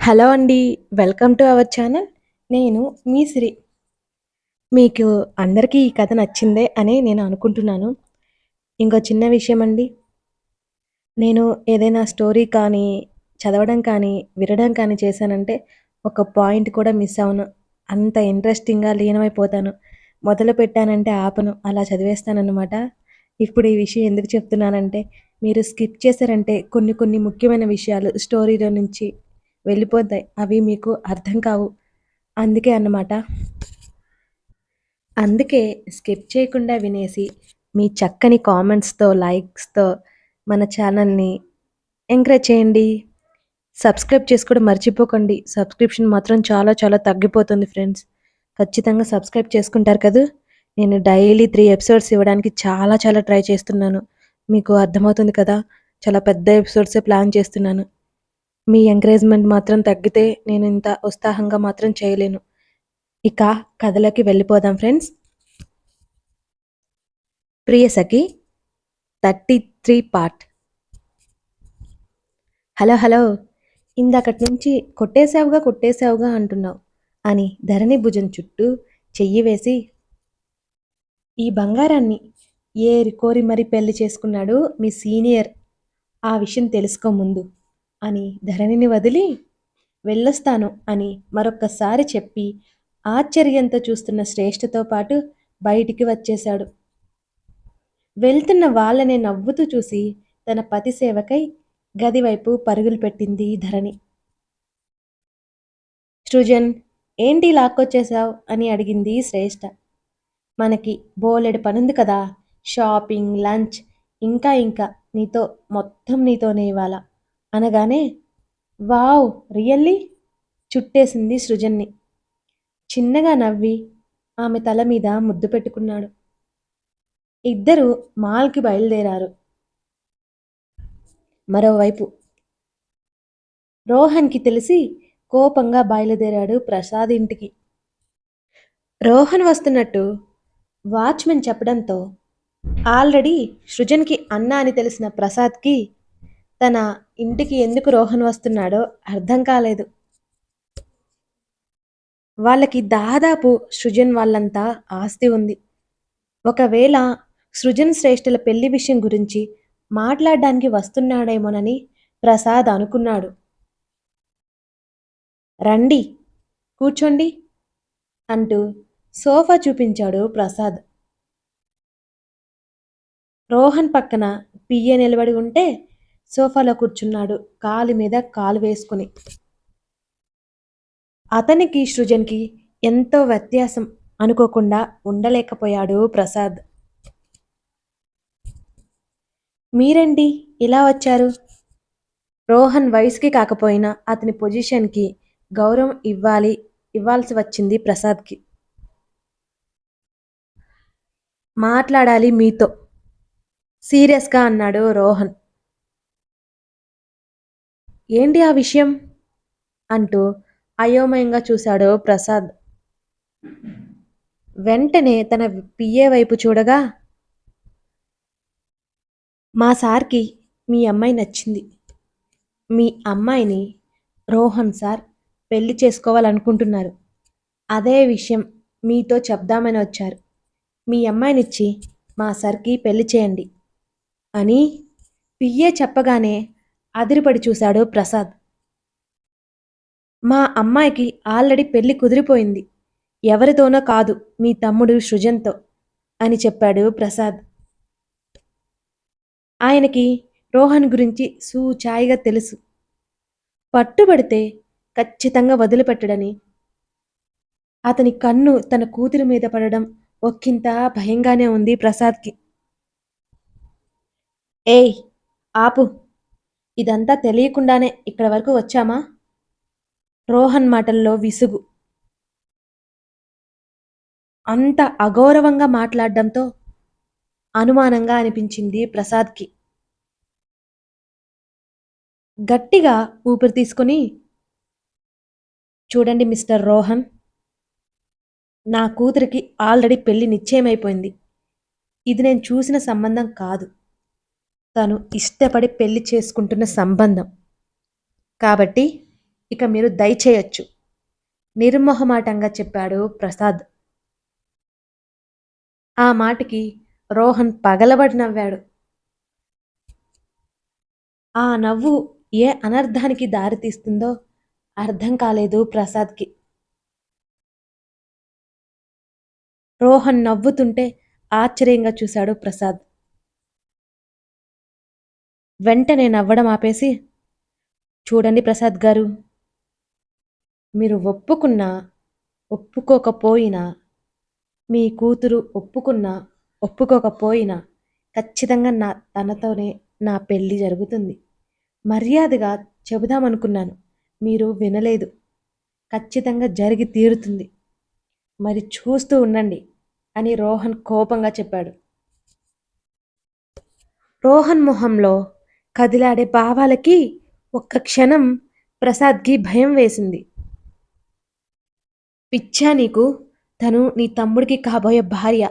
Hello అండి welcome to our channel. నేను మీ శ్రీ మీకు అందరికీ ఈ కథ నచ్చిందే అని నేను అనుకుంటున్నాను. ఇంకో చిన్న విషయం అండి. నేను ఏదైనా స్టోరీ కానీ చదవడం కానీ వినడం కానీ చేశానంటే ఒక పాయింట్ కూడా మిస్ అవును. అంత ఇంట్రెస్టింగ్గా లీనమైపోతాను. మొదలు పెట్టానంటే ఆపను. అలా చదివేస్తానన్నమాట. ఇప్పుడు ఈ విషయం ఎందుకు చెప్తున్నానంటే మీరు స్కిప్ చేశారంటే కొన్ని కొన్ని ముఖ్యమైన విషయాలు స్టోరీలో నుంచి వెళ్ళిపోతాయి. అవి మీకు అర్థం కావు. అందుకే అన్నమాట. అందుకే స్కిప్ చేయకుండా వినేసి మీ చక్కని కామెంట్స్తో లైక్స్తో మన ఛానల్ని ఎంకరేజ్ చేయండి. సబ్స్క్రైబ్ చేసుకోవడం మర్చిపోకండి. సబ్స్క్రిప్షన్ మాత్రం చాలా చాలా తగ్గిపోతుంది ఫ్రెండ్స్ ఖచ్చితంగా సబ్స్క్రైబ్ చేసుకుంటారు కదా. నేను డైలీ త్రీ ఎపిసోడ్స్ ఇవ్వడానికి చాలా చాలా ట్రై చేస్తున్నాను. మీకు అర్థమవుతుంది కదా. చాలా పెద్ద ఎపిసోడ్సే ప్లాన్ చేస్తున్నాను. మీ ఎంకరేజ్మెంట్ మాత్రం తగ్గితే నేను ఇంత ఉత్సాహంగా మాత్రం చేయలేను. ఇక కథలోకి వెళ్ళిపోదాం friends. Priyasakhi thirty three part. Hello hello ఇందాకటి నుంచి కొట్టేశావుగా కొట్టేశావుగా అంటున్నావు అని ధరణి భుజం చుట్టూ చెయ్యి వేసి ఈ బంగారాన్ని ఏరి కోరి మరీ పెళ్ళి చేసుకున్నాడు మీ సీనియర్. ఆ విషయం తెలుసుకో ముందు. అని ధరణిని వదిలి వెళ్ళొస్తాను అని మరొక్కసారి చెప్పి ఆశ్చర్యంతో చూస్తున్న శ్రేష్ఠతో పాటు బయటికి వచ్చేశాడు. వెళ్తున్న వాళ్ళనే నవ్వుతూ చూసి తన పతి సేవకై గదివైపు పరుగులు పెట్టింది ధరణి. సృజన్ ఏంటి లాక్కొచ్చేశావు? అని అడిగింది శ్రేష్ఠ మనకి బోలెడు పనుంది కదా షాపింగ్ లంచ్ ఇంకా ఇంకా నీతో మొత్తం నీతోనే ఇవాళ అనగానే వావ్ రియల్లీ? చుట్టేసింది సృజన్ని. చిన్నగా నవ్వి ఆమె తల మీద ముద్దు పెట్టుకున్నాడు. ఇద్దరు మాల్కి బయలుదేరారు. మరోవైపు. రోహన్కి తెలిసి కోపంగా బయలుదేరాడు ప్రసాద్ ఇంటికి. రోహన్ వస్తున్నట్టు వాచ్మెన్ చెప్పడంతో ఆల్రెడీ సృజన్కి అన్న అని తెలిసిన ప్రసాద్కి తన ఇంటికి ఎందుకు రోహన్ వస్తున్నాడో అర్థం కాలేదు. వాళ్ళకి దాదాపు సృజన్ వాళ్ళంతా ఆస్తి ఉంది. ఒకవేళ సృజన్ శ్రేష్ఠుల పెళ్ళి విషయం గురించి మాట్లాడడానికి వస్తున్నాడేమోనని ప్రసాద్ అనుకున్నాడు. రండి కూర్చోండి అంటూ సోఫా చూపించాడు ప్రసాద్. రోహన్ పక్కన పియ్య నిలబడి ఉంటే సోఫాలో కూర్చున్నాడు కాలు మీద కాలు వేసుకుని. అతనికి సృజన్కి ఎంతో వ్యత్యాసం అనుకోకుండా ఉండలేకపోయాడు ప్రసాద్. మీరండి ఇలా వచ్చారు? రోహన్ వయసుకి కాకపోయినా అతని పొజిషన్కి గౌరవం ఇవ్వాలి ఇవ్వాల్సి వచ్చింది ప్రసాద్కి. మాట్లాడాలి మీతో. సీరియస్గా అన్నాడు రోహన్. ఏంటి ఆ విషయం? అంటూ అయోమయంగా చూశాడు ప్రసాద్. వెంటనే తన పిఏ వైపు చూడగా మా సార్కి మీ అమ్మాయి నచ్చింది. మీ అమ్మాయిని రోహన్ సార్ పెళ్ళి చేసుకోవాలనుకుంటున్నారు. అదే విషయం మీతో చెప్దామని వచ్చారు. మీ అమ్మాయినిచ్చి మా సార్కి పెళ్ళి చేయండి అని పిఏ చెప్పగానే అదిరిపడి చూశాడు ప్రసాద్. మా అమ్మాయికి ఆల్రెడీ పెళ్ళి కుదిరిపోయింది. ఎవరితోనో కాదు మీ తమ్ముడు సృజన్తో అని చెప్పాడు ప్రసాద్. ఆయనకి రోహన్ గురించి సూచాయిగా తెలుసు. పట్టుబడితే ఖచ్చితంగా వదిలిపెట్టడని. అతని కన్ను తన కూతురి మీద పడడం ఒక్కింత భయంగానే ఉంది ప్రసాద్కి. ఏయ్ ఆపు. ఇదంతా తెలియకుండానే ఇక్కడ వరకు వచ్చామా? రోహన్ మాటల్లో విసుగు. అంత అగౌరవంగా మాట్లాడడంతో అనుమానంగా అనిపించింది ప్రసాద్కి. గట్టిగా ఊపిరి తీసుకుని చూడండి మిస్టర్ రోహన్ నా కూతురికి ఆల్రెడీ పెళ్ళి నిశ్చయమైపోయింది. ఇది నేను చూసిన సంబంధం కాదు. తను ఇష్టపడి పెళ్ళి చేసుకుంటున్న సంబంధం. కాబట్టి ఇక మీరు దయచేయొచ్చు. నిర్మోహమాటంగా చెప్పాడు ప్రసాద్. ఆ మాటకి రోహన్ పగలబడి నవ్వాడు. ఆ నవ్వు ఏ అనర్థానికి దారితీస్తుందో అర్థం కాలేదు ప్రసాద్కి. రోహన్ నవ్వుతుంటే ఆశ్చర్యంగా చూశాడు ప్రసాద్. వెంటనే నవ్వడం ఆపేసి చూడండి ప్రసాద్ గారు మీరు ఒప్పుకున్నా ఒప్పుకోకపోయినా మీ కూతురు ఒప్పుకున్నా ఒప్పుకోకపోయినా ఖచ్చితంగా నా తనతోనే నా పెళ్ళి జరుగుతుంది. మర్యాదగా చెబుదామనుకున్నాను. మీరు వినలేదు. ఖచ్చితంగా జరిగి తీరుతుంది. మరి చూస్తూ ఉండండి అని రోహన్ కోపంగా చెప్పాడు. రోహన్ మొహంలో కదిలాడే భావాలకి ఒక్క క్షణం ప్రసాద్కి భయం వేసింది. పిచ్చా నీకు తను నీ తమ్ముడికి కాబోయే భార్య.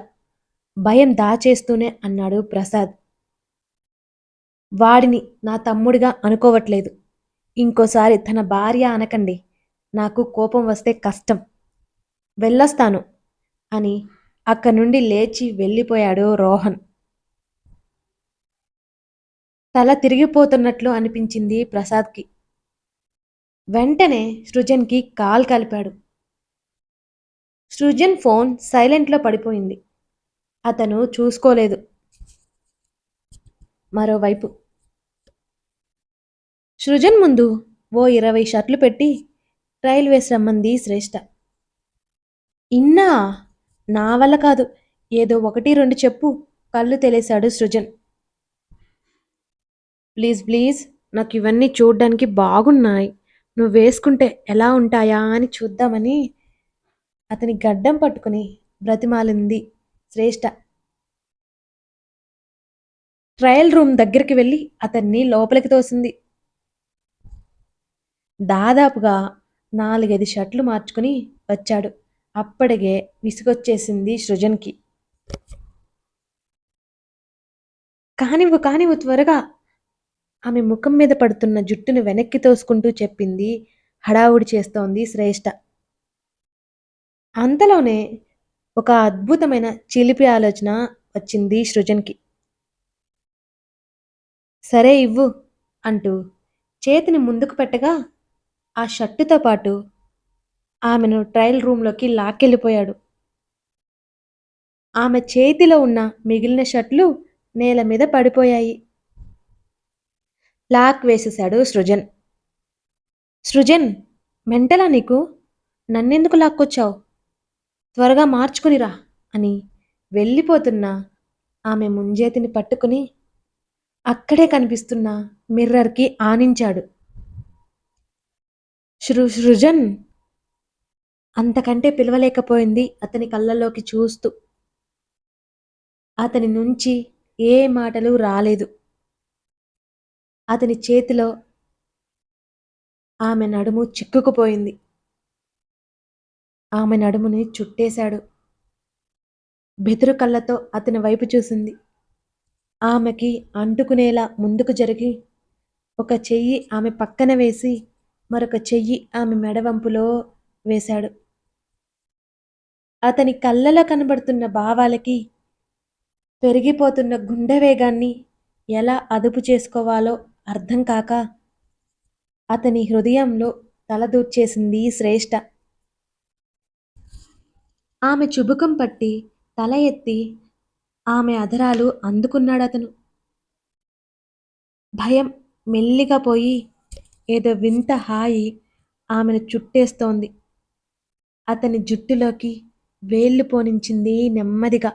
భయం దాచేస్తూనే అన్నాడు ప్రసాద్. వాడిని నా తమ్ముడిగా అనుకోవట్లేదు. ఇంకోసారి తన భార్య అనకండి. నాకు కోపం వస్తే కష్టం. వెళ్ళొస్తాను అని అక్కడి నుండి లేచి వెళ్ళిపోయాడు రోహన్. తల తిరిగిపోతున్నట్లు అనిపించింది ప్రసాద్కి. వెంటనే సృజన్కి కాల్ కలిపాడు. సృజన్ ఫోన్ సైలెంట్లో పడిపోయింది. అతను చూసుకోలేదు. మరోవైపు. సృజన్ ముందు ఓ ఇరవై షర్ట్లు పెట్టి రైల్వేస్ రమ్మంది శ్రేష్ఠ ఇన్నా నా వల్ల కాదు. ఏదో ఒకటి రెండు చెప్పు. కళ్ళు తెలిసాడు సృజన్. ప్లీజ్ ప్లీజ్ నాకు ఇవన్నీ చూడ్డానికి బాగున్నాయి. నువ్వు వేసుకుంటే ఎలా ఉంటాయా అని చూద్దామని అతని గడ్డం పట్టుకుని బ్రతిమాలింది శ్రేష్ఠ ట్రయల్ రూమ్ దగ్గరికి వెళ్ళి అతన్ని లోపలికి తోసింది. దాదాపుగా నాలుగైదు షర్ట్లు మార్చుకుని వచ్చాడు. అప్పటికే విసుగొచ్చేసింది సృజన్కి. కానివ్వు కానివ్వు త్వరగా ఆమె ముఖం మీద పడుతున్న జుట్టును వెనక్కి తోసుకుంటూ చెప్పింది హడావుడి చేస్తోంది శ్రేష్ఠ అంతలోనే ఒక అద్భుతమైన చిలిపి ఆలోచన వచ్చింది సృజన్కి. సరే ఇవ్వు అంటూ చేతిని ముందుకు పెట్టగా ఆ షర్టుతో పాటు ఆమెను ట్రయల్ రూమ్లోకి లాక్కెళ్ళిపోయాడు. ఆమె చేతిలో ఉన్న మిగిలిన షర్ట్లు నేల మీద పడిపోయాయి. లాక్ వేసేశాడు సృజన్. సృజన్ మెంటలా నీకు? నన్నెందుకు లాక్కొచ్చావు? త్వరగా మార్చుకునిరా అని వెళ్ళిపోతున్న ఆమె ముంజేతిని పట్టుకుని అక్కడే కనిపిస్తున్న మిర్రర్కి ఆనించాడు. శృ సృజన్! అంతకంటే పిలవలేకపోయింది అతని కళ్ళల్లోకి చూస్తూ. అతని నుంచి ఏ మాటలు రాలేదు. అతని చేతిలో ఆమె నడుము చిక్కుకుపోయింది. ఆమె నడుముని చుట్టేశాడు. బెదురు కళ్ళతో అతని వైపు చూసింది. ఆమెకి అంటుకునేలా ముందుకు జరిగి ఒక చెయ్యి ఆమె పక్కన వేసి మరొక చెయ్యి ఆమె మెడవంపులో వేశాడు. అతని కళ్ళలో కనబడుతున్న భావాలకి పెరిగిపోతున్న గుండె వేగాన్ని ఎలా అదుపు చేసుకోవాలో అర్థం కాక అతని హృదయంలో తలదూర్చేసింది శ్రేష్ఠ ఆమె చుబుకం పట్టి తల ఎత్తి ఆమె అధరాలు అందుకున్నాడు అతను భయం మెల్లిగా పోయి ఏదో వింత హాయి ఆమెను చుట్టేస్తోంది. అతని జుట్టులోకి వేళ్ళు పోనించింది నెమ్మదిగా.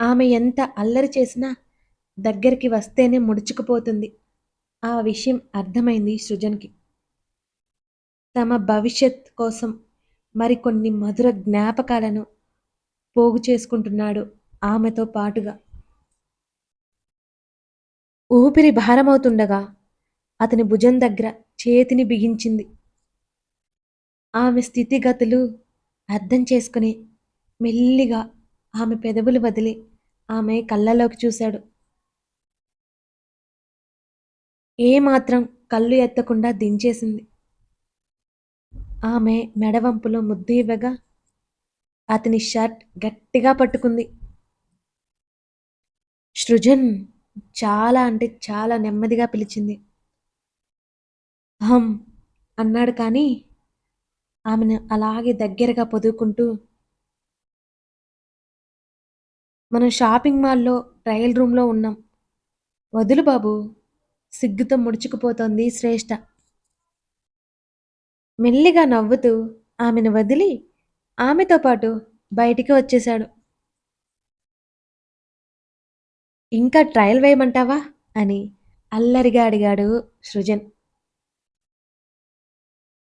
ఆమె ఎంత అల్లరి చేసినా దగ్గరికి వస్తేనే ముడుచుకుపోతుంది. ఆ విషయం అర్థమైంది సృజన్కి. తమ భవిష్యత్ కోసం మరికొన్ని మధుర జ్ఞాపకాలను పోగు చేసుకుంటున్నాడు ఆమెతో పాటుగా. ఊపిరి భారమవుతుండగా అతని భుజం దగ్గర చేతిని బిగించింది. ఆమె స్థితిగతులు అర్థం చేసుకుని మెల్లిగా ఆమె పెదవులు వదిలి ఆమె కళ్ళలోకి చూశాడు. ఏమాత్రం కళ్ళు ఎత్తకుండా దించేసింది. ఆమె మెడవంపులో ముద్దు ఇవ్వగా అతని షర్ట్ గట్టిగా పట్టుకుంది. సృజన్ చాలా అంటే చాలా నెమ్మదిగా పిలిచింది. హం అన్నాడు కానీ ఆమెను అలాగే దగ్గరగా పొదువుకుంటూ మనం షాపింగ్ మాల్లో ట్రయల్ రూమ్లో ఉన్నాం. వదులు బాబు. సిగ్గుతో ముడుచుకుపోతోంది శ్రేష్ఠ మెల్లిగా నవ్వుతూ ఆమెను వదిలి ఆమెతో పాటు బయటికి వచ్చేశాడు. ఇంకా ట్రయల్ వేయమంటావా? అని అల్లరిగా అడిగాడు సృజన్.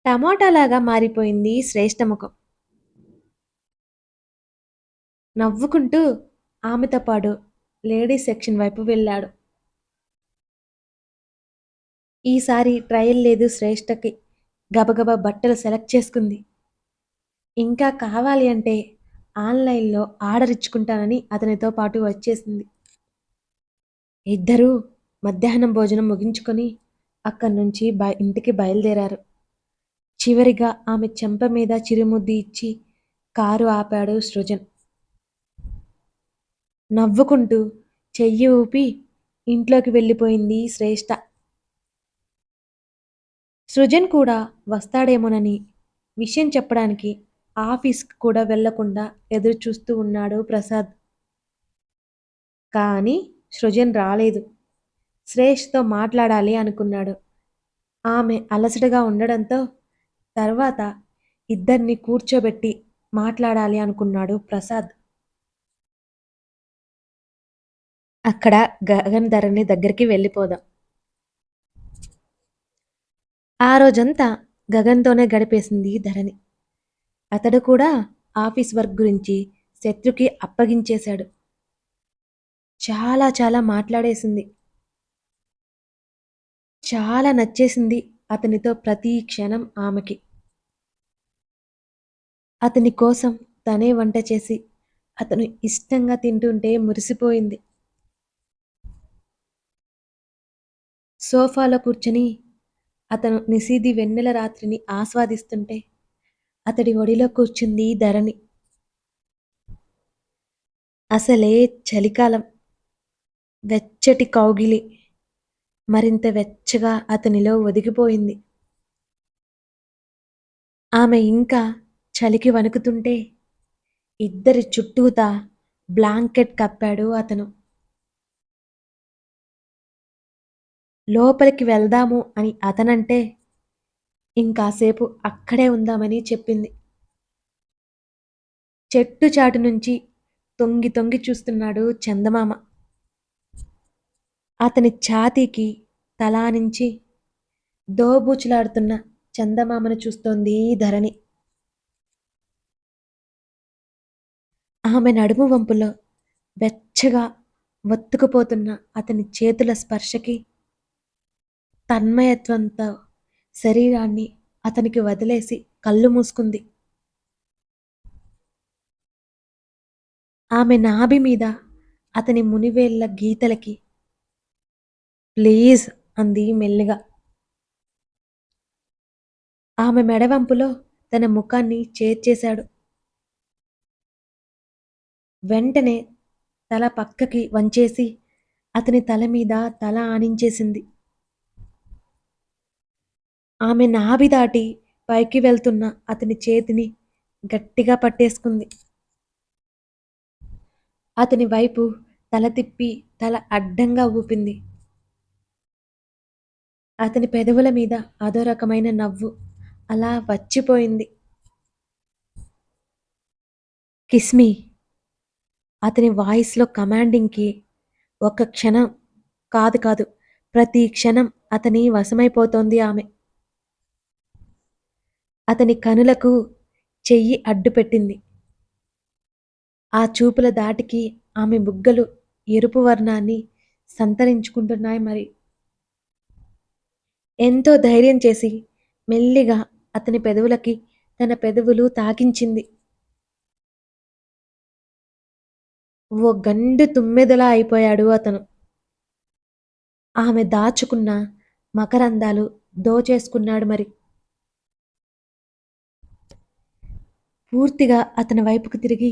టమాటాలాగా మారిపోయింది శ్రేష్ఠ ముఖం. నవ్వుకుంటూ ఆమెతో పాటు లేడీస్ సెక్షన్ వైపు వెళ్ళాడు. ఈసారి ట్రయల్ లేదు శ్రేష్ఠకి గబగబా బట్టలు సెలెక్ట్ చేసుకుంది. ఇంకా కావాలి అంటే ఆన్లైన్లో ఆర్డర్ ఇచ్చుకుంటానని అతనితో పాటు వచ్చేసింది. ఇద్దరూ మధ్యాహ్నం భోజనం ముగించుకొని అక్కడి నుంచి బయ ఇంటికి బయలుదేరారు. చివరిగా ఆమె చెంప మీద చిరుముద్ది ఇచ్చి కారు ఆపాడు సృజన్. నవ్వుకుంటూ చెయ్యి ఊపి ఇంట్లోకి వెళ్ళిపోయింది శ్రేష్ఠ సృజన్ కూడా వస్తాడేమోనని విషయం చెప్పడానికి ఆఫీస్కి కూడా వెళ్ళకుండా ఎదురు చూస్తూ ఉన్నాడు ప్రసాద్. కానీ సృజన్ రాలేదు. శ్రేష్తో మాట్లాడాలి అనుకున్నాడు. ఆమె అలసటగా ఉండడంతో తర్వాత ఇద్దరిని కూర్చోబెట్టి మాట్లాడాలి అనుకున్నాడు ప్రసాద్. అక్కడ గగన్ ధరణి దగ్గరికి వెళ్ళిపోదాం. ఆ రోజంతా గగన్తోనే గడిపేసింది ధరణి. అతడు కూడా ఆఫీస్ వర్క్ గురించి శత్రుకి అప్పగించేశాడు. చాలా చాలా మాట్లాడేసింది. చాలా నచ్చేసింది అతనితో ప్రతి క్షణం ఆమెకి. అతని కోసం తనే వంట చేసి అతను ఇష్టంగా తింటుంటే మురిసిపోయింది. సోఫాలో కూర్చొని అతను నిశీది వెన్నెల రాత్రిని ఆస్వాదిస్తుంటే అతడి ఒడిలో కూర్చుంది ధరణి. అసలే చలికాలం. వెచ్చటి కౌగిలి. మరింత వెచ్చగా అతనిలో ఒదిగిపోయింది. ఆమె ఇంకా చలికి వణుకుతుంటే ఇద్దరి చుట్టూతా బ్లాంకెట్ కప్పాడు అతను. లోపలికి వెళ్దాము అని అతనంటే ఇంకాసేపు అక్కడే ఉందామని చెప్పింది. చెట్టు చాటు నుంచి తొంగి తొంగి చూస్తున్నాడు చందమామ. అతని ఛాతీకి తలా నుంచి దోబూచులాడుతున్న చందమామను చూస్తోంది ధరణి. ఆమె నడుము వంపులో వెచ్చగా ఒత్తుకుపోతున్న అతని చేతుల స్పర్శకి తన్మయత్వంతో శరీరాన్ని అతనికి వదిలేసి కళ్ళు మూసుకుంది. ఆమె నాభి మీద అతని మునివేళ్ళ గీతలకి ప్లీజ్ అంది మెల్లిగా. ఆమె మెడవంపులో తన ముఖాన్ని చేర్చేశాడు వెంటనే తల పక్కకి వంచేసి అతని తల మీద తల ఆనించేసింది. ఆమె నాభి దాటి పైకి వెళ్తున్న అతని చేతిని గట్టిగా పట్టేసుకుంది. అతని వైపు తల తిప్పి తల అడ్డంగా ఊపింది. అతని పెదవుల మీద అదో రకమైన నవ్వు అలా వచ్చిపోయింది. కిస్మి అతని వాయిస్లో కమాండింగ్కి ఒక క్షణం కాదు కాదు ప్రతి క్షణం అతని వశమైపోతోంది ఆమె. అతని కనులకు చెయ్యి అడ్డుపెట్టింది ఆ చూపుల దాటికి ఆమె బుగ్గలు ఎరుపు వర్ణాన్ని సంతరించుకుంటున్నాయి మరి. ఎంతో ధైర్యం చేసి మెల్లిగా అతని పెదవులకి తన పెదవులు తాకించింది. ఓ గండు తుమ్మెదలా అయిపోయాడు అతను. ఆమె దాచుకున్న మకరందాలు దోచేసుకున్నాడు మరి. పూర్తిగా అతని వైపుకు తిరిగి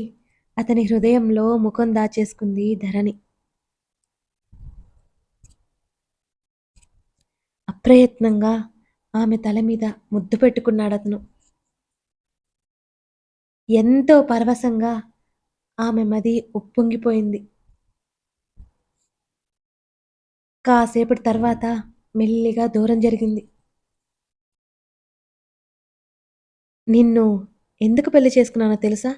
అతని హృదయంలో ముఖం దాచేసుకుంది ధరణి. అప్రయత్నంగా ఆమె తల మీద ముద్దు పెట్టుకున్నాడు అతను. ఎంతో పరవశంగా ఆమె మది ఉప్పొంగిపోయింది. కాసేపటి తర్వాత మెల్లిగా దూరం జరిగింది. నిన్ను ఎందుకు పెళ్ళి చేసుకున్నానో తెలుసా?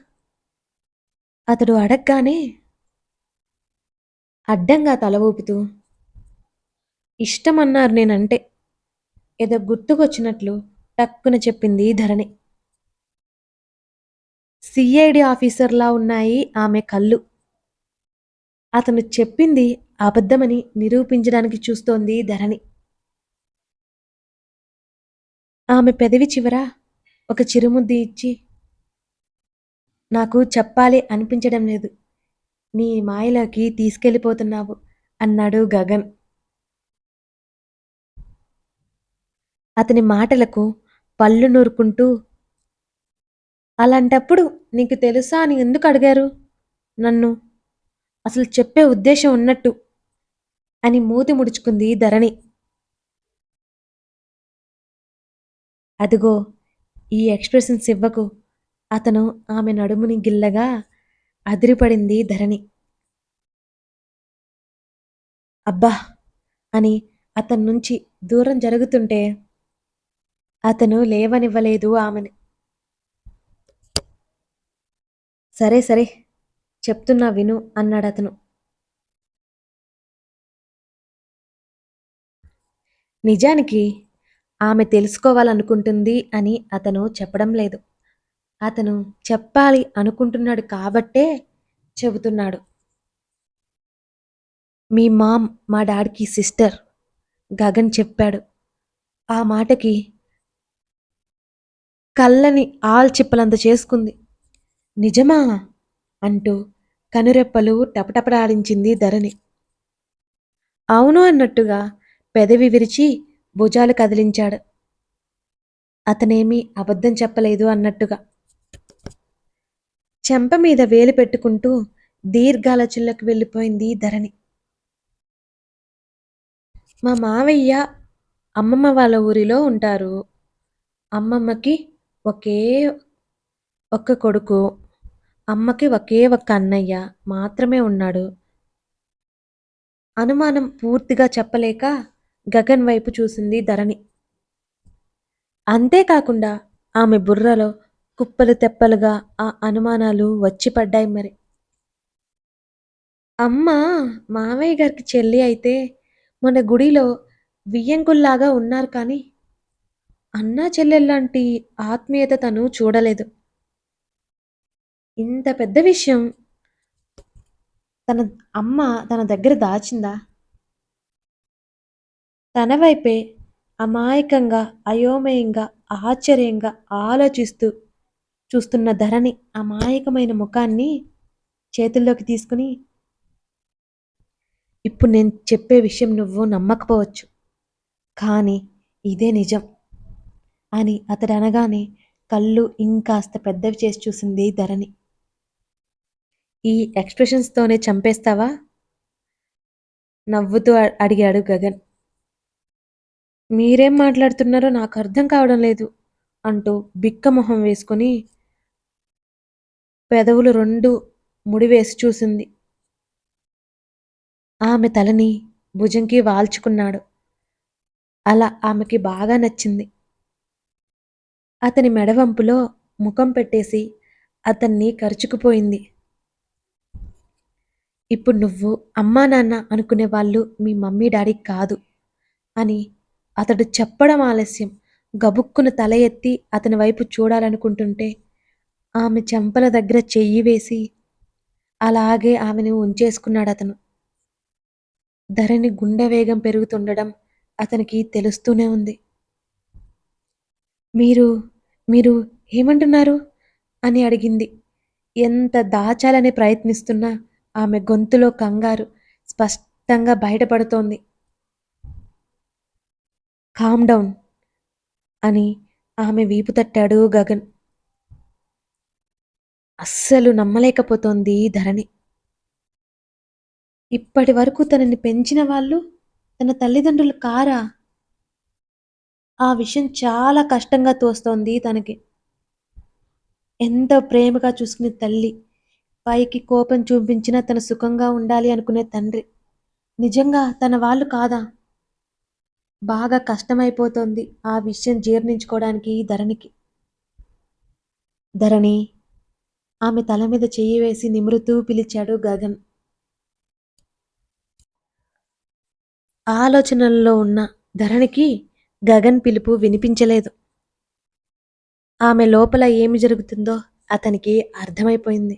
అతడు అడగగానే అడ్డంగా తల ఊపుతూ ఇష్టమన్నారు నేనంటే ఏదో గుర్తుకొచ్చినట్లు టక్కున చెప్పింది ధరణి. సిఐడి ఆఫీసర్లా ఉన్నాయి ఆమె కళ్ళు. అతను చెప్పింది అబద్ధమని నిరూపించడానికి చూస్తోంది ధరణి. ఆమె పెదవి చివర ఒక చిరుముద్ది ఇచ్చి నాకు చెప్పాలి అనిపించడం లేదు. నీ మాయలోకి తీసుకెళ్ళిపోతున్నావు అన్నాడు గగన్. అతని మాటలకు పళ్ళు నూరుకుంటూ అలాంటప్పుడు నీకు తెలుసా అని ఎందుకు అడిగారు? నన్ను అసలు చెప్పే ఉద్దేశం ఉన్నట్టు అని మూతి ముడుచుకుంది ధరణి. అదిగో ఈ ఎక్స్ప్రెషన్స్ ఇవ్వకు. అతను ఆమె నడుముని గిల్లగా అదిరిపడింది ధరణి. అబ్బా! అని అతని నుంచి దూరం జరుగుతుంటే అతను లేవనివ్వలేదు ఆమెని. సరే సరే చెప్తున్నా విను అన్నాడు అతను. నిజానికి ఆమె తెలుసుకోవాలనుకుంటుంది అని అతను చెప్పడం లేదు. అతను చెప్పాలి అనుకుంటున్నాడు కాబట్టే చెబుతున్నాడు. మీ మామ్ మా డాడీకి సిస్టర్ గగన్ చెప్పాడు. ఆ మాటకి కళ్ళని ఆల్చిప్పలంత చేసుకుంది. నిజమా? అంటూ కనురెప్పలు టపటపడాడించింది ధరణి. అవును అన్నట్టుగా పెదవి విరిచి భుజాలు కదిలించాడు. అతనేమీ అబద్ధం చెప్పలేదు అన్నట్టుగా. చెంప మీద వేలు పెట్టుకుంటూ దీర్ఘాలోచనలకు వెళ్ళిపోయింది ధరణి. మా మావయ్య అమ్మమ్మ వాళ్ళ ఊరిలో ఉంటారు. అమ్మమ్మకి ఒకే ఒక్క కొడుకు. అమ్మకి ఒకే ఒక్క అన్నయ్య మాత్రమే ఉన్నాడు. అనుమానం పూర్తిగా చెప్పలేక గగన్ వైపు చూసింది ధరణి. అంతేకాకుండా ఆమె బుర్రలో కుప్పలు తెప్పలుగా ఆ అనుమానాలు వచ్చి పడ్డాయి మరి. అమ్మ మావయ్య గారికి చెల్లి అయితే మన గుడిలో వియ్యంకుల్లాగా ఉన్నారు కానీ అన్నా చెల్లెల్లాంటి ఆత్మీయత తను చూడలేదు. ఇంత పెద్ద విషయం తన అమ్మ తన దగ్గర దాచిందా? తన వైపే అమాయకంగా అయోమయంగా ఆశ్చర్యంగా ఆలోచిస్తూ చూస్తున్న ధరని అమాయకమైన ముఖాన్ని చేతుల్లోకి తీసుకుని ఇప్పుడు నేను చెప్పే విషయం నువ్వు నమ్మకపోవచ్చు కానీ ఇదే నిజం అని అతడు అనగానే కళ్ళు ఇంకాస్త పెద్దవి చేసి చూసింది ధరణి. ఈ ఎక్స్ప్రెషన్స్తోనే చంపేస్తావా? నవ్వుతూ అడిగాడు గగన్. మీరేం మాట్లాడుతున్నారో నాకు అర్థం కావడం లేదు అంటూ బిక్క మొహం వేసుకొని పెదవులు రెండు ముడివేసి చూసింది. ఆమె తలని భుజంకి వాల్చుకున్నాడు. అలా ఆమెకి బాగా నచ్చింది. అతని మెడవంపులో ముఖం పెట్టేసి అతన్ని కరుచుకుపోయింది. ఇప్పుడు నువ్వు అమ్మా నాన్న అనుకునే వాళ్ళు మీ మమ్మీ డాడీ కాదు అని అతడు చెప్పడం ఆలస్యం. గబుక్కున తల ఎత్తి అతని వైపు చూడాలనుకుంటుంటే ఆమె చెంపల దగ్గర చెయ్యి వేసి అలాగే ఆమెను ఉంచేసుకున్నాడు అతను. ధరణి గుండె వేగం పెరుగుతుండడం అతనికి తెలుస్తూనే ఉంది. మీరు మీరు ఏమంటున్నారు? అని అడిగింది. ఎంత దాచాలని ప్రయత్నిస్తున్నా ఆమె గొంతులో కంగారు స్పష్టంగా బయటపడుతోంది. కామ్ డౌన్ అని ఆమె వీపు తట్టాడు గగన్. అస్సలు నమ్మలేకపోతోంది ధరణి. ఇప్పటి వరకు తనని పెంచిన వాళ్ళు తన తల్లిదండ్రులు కారా? ఆ విషయం చాలా కష్టంగా తోస్తోంది తనకి. ఎంతో ప్రేమగా చూసుకునే తల్లి పైకి కోపం చూపించినా తన సుఖంగా ఉండాలి అనుకునే తండ్రి. నిజంగా తన వాళ్ళు కాదా? బాగా కష్టమైపోతోంది ఆ విషయం జీర్ణించుకోవడానికి ధరణికి. ధరణి ఆమె తల మీద చెయ్యి వేసి నిమురుతూ పిలిచాడు గగన్. ఆలోచనల్లో ఉన్న ధరణికి గగన్ పిలుపు వినిపించలేదు. ఆమె లోపల ఏమి జరుగుతుందో అతనికి అర్థమైపోయింది.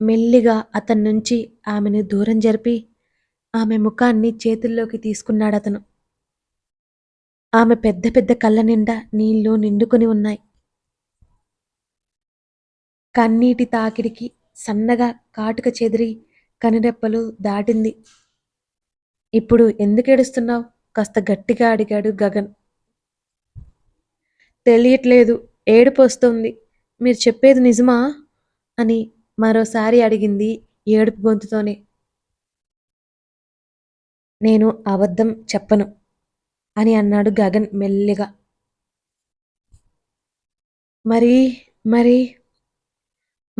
మెల్లిగా అతని నుంచి ఆమెను దూరం జరిపి ఆమె ముఖాన్ని చేతుల్లోకి తీసుకున్నాడు అతను ఆమె పెద్ద పెద్ద కళ్ళ నిండా నీళ్ళు నిండుకొని ఉన్నాయి. కన్నీటి తాకిడికి సన్నగా కాటుక చెదిరి కనురెప్పలు దాటింది. ఇప్పుడు ఎందుకు ఏడుస్తున్నావు? కాస్త గట్టిగా అడిగాడు గగన్. తెలియట్లేదు ఏడుపు వస్తుంది. మీరు చెప్పేది నిజమా? అని మరోసారి అడిగింది ఏడుపు గొంతుతోనే. నేను అబద్ధం చెప్పను అని అన్నాడు గగన్ మెల్లిగా. మరి మరి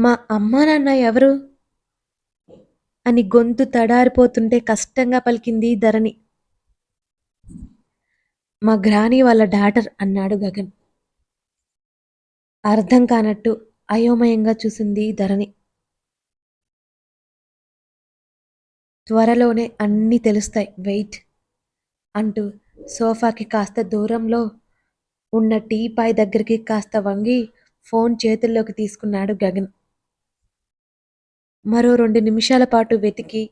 మా అమ్మా నాన్న ఎవరు? అని గొంతు తడారిపోతుంటే కష్టంగా పలికింది ధరణి. మా గ్రాని వాళ్ళ డాటర్ అన్నాడు గగన్. అర్థం కానట్టు అయోమయంగా చూసింది ధరణి. త్వరలోనే అన్నీ తెలుస్తాయి వెయిట్ అంటూ సోఫాకి కాస్త దూరంలో ఉన్న టీపాయ్ దగ్గరికి కాస్త వంగి ఫోన్ చేతుల్లోకి తీసుకున్నాడు గగన్. మరో రెండు నిమిషాల పాటు వెతికి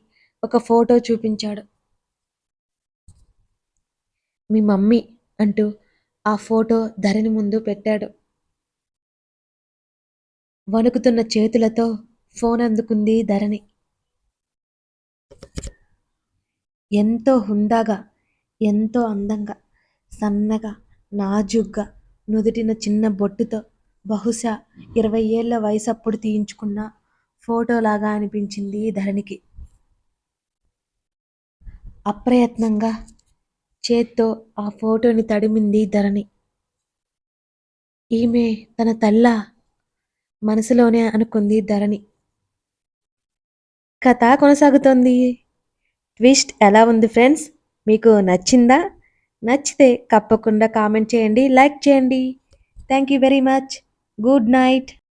ఒక ఫోటో చూపించాడు. మీ మమ్మీ అంటూ ఆ ఫోటో ధరణి ముందు పెట్టాడు. వణుకుతున్న చేతులతో ఫోన్ అందుకుంది ధరణి. ఎంతో హుందాగా ఎంతో అందంగా సన్నగా నాజుగ్గా నుదుటిన చిన్న బొట్టుతో బహుశా ఇరవై ఏళ్ళ వయసు అప్పుడు తీయించుకున్న ఫోటోలాగా అనిపించింది ధరణికి. అప్రయత్నంగా చేత్తో ఆ ఫోటోని తడిమింది ధరణి. ఈమె తన తల్ల మనసులోనే అనుకుంది ధరణి. కథ కొనసాగుతోంది. ట్విస్ట్ ఎలా ఉంది ఫ్రెండ్స్? మీకు నచ్చిందా? నచ్చితే తప్పకుండా కామెంట్ చేయండి లైక్ చేయండి. Thank you very much. Good night.